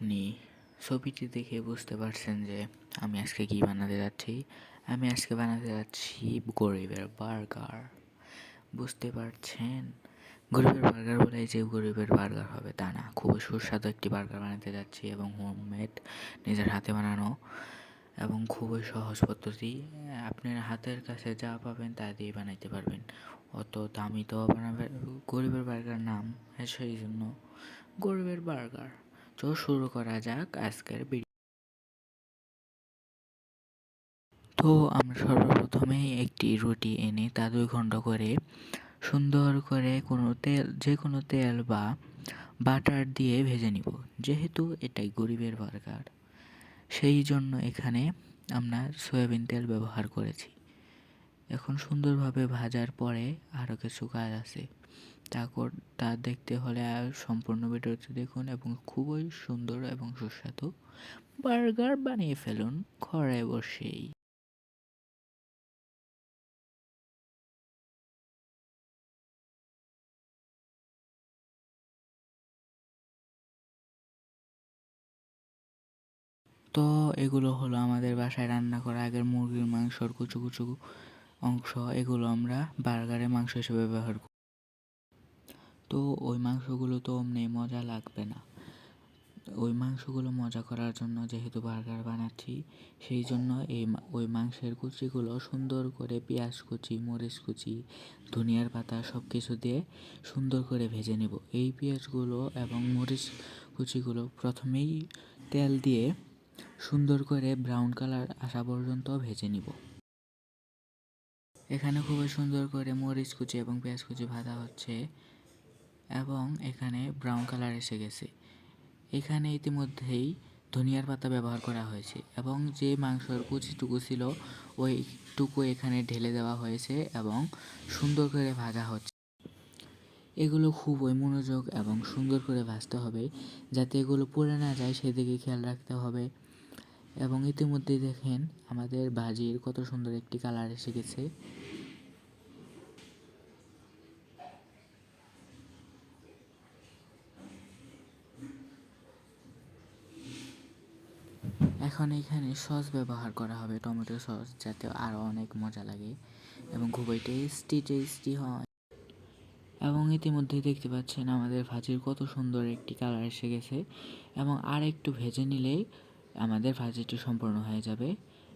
আপনি ছবিটি দেখে বুঝতে পারছেন যে আমি আজকে কি বানাতে যাচ্ছি। আমি আজকে বানাতে যাচ্ছি গরিবের বার্গার। বুঝতে পারছেন? গরিবের বার্গার বলে যে গরিবের বার্গার হবে তা না। খুবই সুস্বাদু একটি বার্গার বানাতে যাচ্ছি এবং হোমমেড, নিজের হাতে বানানো এবং খুবই সহজ পদ্ধতি। আপনার হাতের কাছে যা পাবেন তা দিয়ে বানাইতে পারবেন। অত দামি তো বানাবে গরিবের বার্গার নাম সেই জন্য গরিবের বার্গার। তো শুরু করা যাক আজকের ভিডিও। তো আমরা সর্বপ্রথমে একটি রুটি এনে তা দুই ঘন্ট করে সুন্দর করে কোনো তেল, যে কোনো তেল বা বাটার দিয়ে ভেজে নিব, যেহেতু এটাই গরিবের বার্গার। সেই জন্য এখানে আমরা সয়াবিন তেল ব্যবহার করেছি। এখন সুন্দরভাবে ভাজার পরে আরও কিছু কাজ আছে। তারপর তা দেখতে হলে সম্পূর্ণ ভিডিওটি দেখুন এবং খুবই সুন্দর এবং সুস্বাদু বার্গার বানিয়ে ফেলুন ঘরে বসেই। তো এগুলো হলো আমাদের বাসায় রান্না করা আগের মুরগির মাংসর কুচু কুচু অংশ। এগুলো আমরা বার্গারের মাংস হিসেবে ব্যবহার করি। তো ওই মাংসগুলো তো অমনি মজা লাগবে না। ওই মাংসগুলো মজা করার জন্য যেহেতু বার্গার বানাচ্ছি, সেই জন্য এই ওই মাংসের কুচিগুলো সুন্দর করে পেঁয়াজ কুচি, মরিচ কুচি, ধনিয়ার পাতা সব কিছু দিয়ে সুন্দর করে ভেজে নেব। এই পেঁয়াজগুলো এবং মরিচ কুচিগুলো প্রথমেই তেল দিয়ে সুন্দর করে ব্রাউন কালার আসা পর্যন্ত ভেজে নিব। এখানে খুবই সুন্দর করে মরিচ কুচি এবং পেঁয়াজ কুচি ভাজা হচ্ছে। এবং এখানে ব্রাউন কালার এসে গেছে। এখানে ইতিমধ্যেই ধনিয়ার পাতা ব্যবহার করা হয়েছে এবং যে মাংসর কুচিটুকু ছিল, ওইটুকু এখানে ঢেলে দেওয়া হয়েছে এবং সুন্দর করে ভাজা হচ্ছে। এগুলো খুবই মনোযোগ এবং সুন্দর করে ভাজতে হবে, যাতে এগুলো পুড়ে না যায়, সেদিকে খেয়াল রাখতে হবে। এবং ইতিমধ্যেই দেখেন আমাদের ভাজির কত সুন্দর একটি কালার এসে গেছে। এখন, এখানে সস ব্যবহার করা হবে, টমেটো সস যাতে আরও অনেক মজা লাগে এবং খুবই টেস্টি টেস্টি হয়। এবং ইতিমধ্যেই দেখতে পাচ্ছেন আমাদের ভাজির কত সুন্দর একটি কালার এসে গেছে এবং আর একটু ভেজে নিলেই আমাদের ভাজিটি সম্পূর্ণ হয়ে যাবে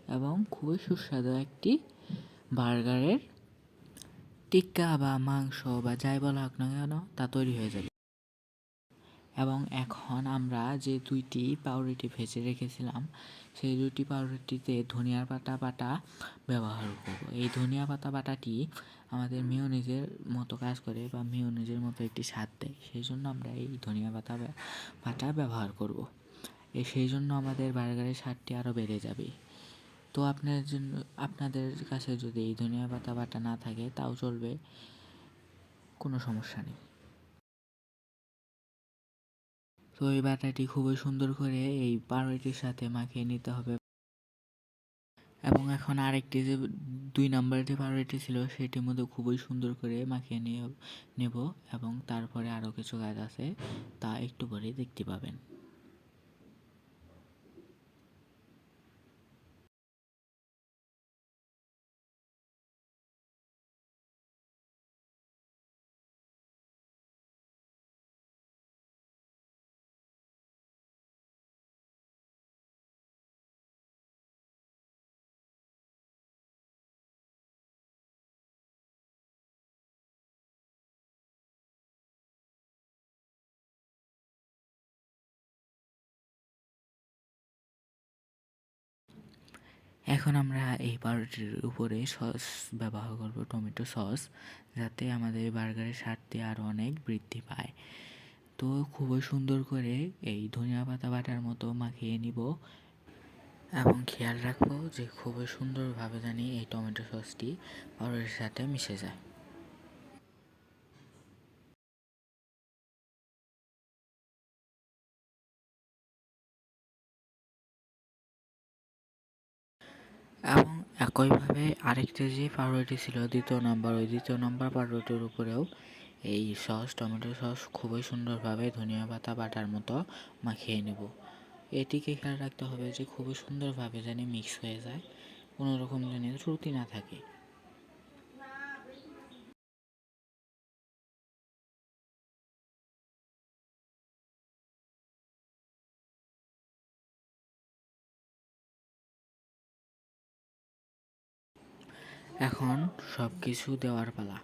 এবং খুবই সুস্বাদু একটি বার্গারের টিক্কা বা মাংস বা যাই বলা হোক না কেন তা তৈরি হয়ে যাবে। এবং এখন আমরা যে দুইটি পাউরুটি ভেজে রেখেছিলাম, সেই দুইটি পাউরুটিতে ধনিয়ার পাতা বাটা ব্যবহার করব। এই ধনিয়া পাতা বাটাটি আমাদের মেয়নিজের মতো কাজ করে বা মেয়নিজের মতো একটি স্বাদ দেয়, সেই জন্য আমরা এই ধনিয়া পাতা বাটা ব্যবহার করব। এ, সেই জন্য আমাদের বার্গারের স্বাদটি আরও বেড়ে যাবে। তো আপনার জন্য, আপনাদের কাছে যদি এই ধনিয়া পাতা বাটা না থাকে, তাও চলবে, কোনো সমস্যা নেই। তো এই বাটাটি খুবই সুন্দর করে এই পারোটির সাথে মাখিয়ে নিতে হবে। এবং এখন আরেকটি যে দুই নম্বর যে পারোটি ছিল, সেটির মধ্যে খুবই সুন্দর করে মাখিয়ে নিয়ে নেব এবং তারপরে আরও কিছু গাছ আছে, তা একটু পরেই দেখতে পাবেন। এখন আমরা এই পাউরুটির উপরে সস ব্যবহার করব, টমেটো সস, যাতে আমাদের বার্গারের স্বাদটি আরও অনেক বৃদ্ধি পায়। তো খুবই সুন্দর করে এই ধনিয়া পাতা বাটার মতো মাখিয়ে নিব এবং খেয়াল রাখব যে খুবই সুন্দরভাবে জানি এই টমেটো সসটি পাউরুটির সাথে মিশে যায়। এবং একইভাবে আরেকটি যে পাউরুটি ছিল, দ্বিতীয় নম্বর ওই দ্বিতীয় নম্বর পাউরুটির উপরেও এই সস টমেটো সস খুবই সুন্দরভাবে ধনিয়া পাতা, বাটার মতো মাখিয়ে নেব। এটিকে খেয়াল রাখতে হবে যে খুবই সুন্দরভাবে যেন মিক্স হয়ে যায়, কোনো রকম যেন ত্রুটি না থাকে। এখন সব কিছু দেওয়ার পালা।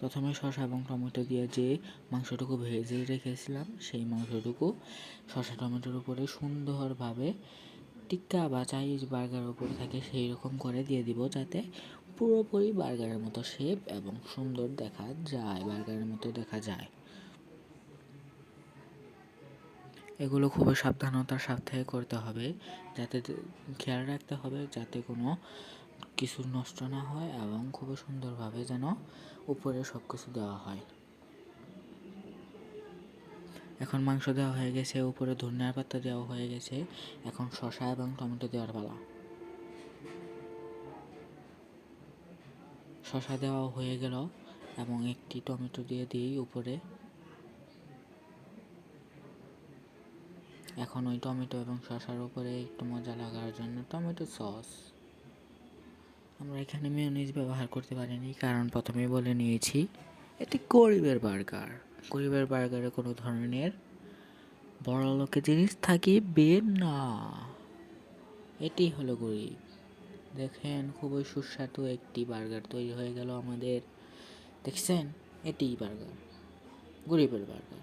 প্রথমে শসা এবং টমেটো দিয়ে যে মাংসটুকু ভেজে রেখেছিলাম, সেই মাংসটুকু শসা, টমেটোর উপরে সুন্দরভাবে টিক্কা বা চাইজ বার্গার উপরে থাকে সেই রকম করে দিয়ে দিব যাতে পুরোপুরি বার্গারের মতো শেপ এবং সুন্দর দেখা যায়, বার্গারের মতো দেখা যায়। এগুলো খুবই সাবধানতার সাথে করতে হবে। যাতে খেয়াল রাখতে হবে যাতে কোনো কিছু নষ্ট না হয় এবং খুবই সুন্দরভাবে যেন উপরে সব কিছু দেওয়া হয়। এখন মাংস দেওয়া হয়ে গেছে, উপরে ধনিয়ার পাতা দেওয়া হয়ে গেছে, এখন শসা এবং টমেটো দেওয়ার পালা। শসা দেওয়া হয়ে গেল এবং একটি টমেটো দিয়ে দিই উপরে। এখন ওই টমেটো এবং শসার উপরে একটু মজা লাগার জন্য টমেটো সস। আমরা এখানে মেয়নিজ ব্যবহার করতে পারিনি, কারণ প্রথমেই বলে নিয়েছি, এটি গরিবের বার্গার। গরিবের বার্গারে কোনো ধরনের বড় লোকের জিনিস থাকিবে না। এটি হলো গরিব। দেখেন, খুবই সুস্বাদু একটি বার্গার তৈরি হয়ে গেল আমাদের। দেখছেন? এটিই বার্গার, গরিবের বার্গার।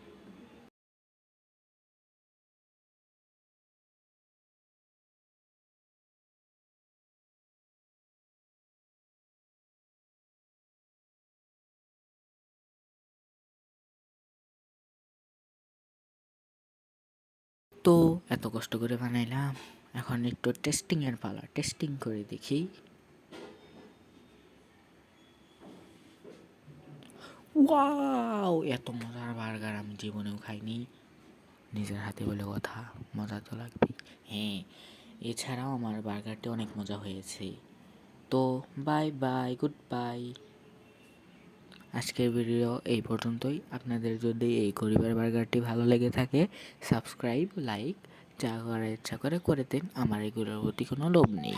তো এত কষ্ট করে বানাইলাম। এখন একটু টেস্টিংয়ের পালা টেস্টিং করে দেখি। ওয়াও, এত মজার বার্গার আমি জীবনেও খাইনি। নিজের হাতে বলে কথা, মজা তো লাগবে হ্যাঁ এছাড়াও আমার বার্গারটি অনেক মজা হয়েছে। তো বাই বাই গুড বাই আজকের ভিডিও এই পর্যন্তই। আপনাদের যদি এই গরিবের বার্গারটি ভালো লেগে থাকে সাবস্ক্রাইব লাইক যা করার ইচ্ছা করে করে দিন। আমার এগুলোর প্রতি কোনো লোভ নেই।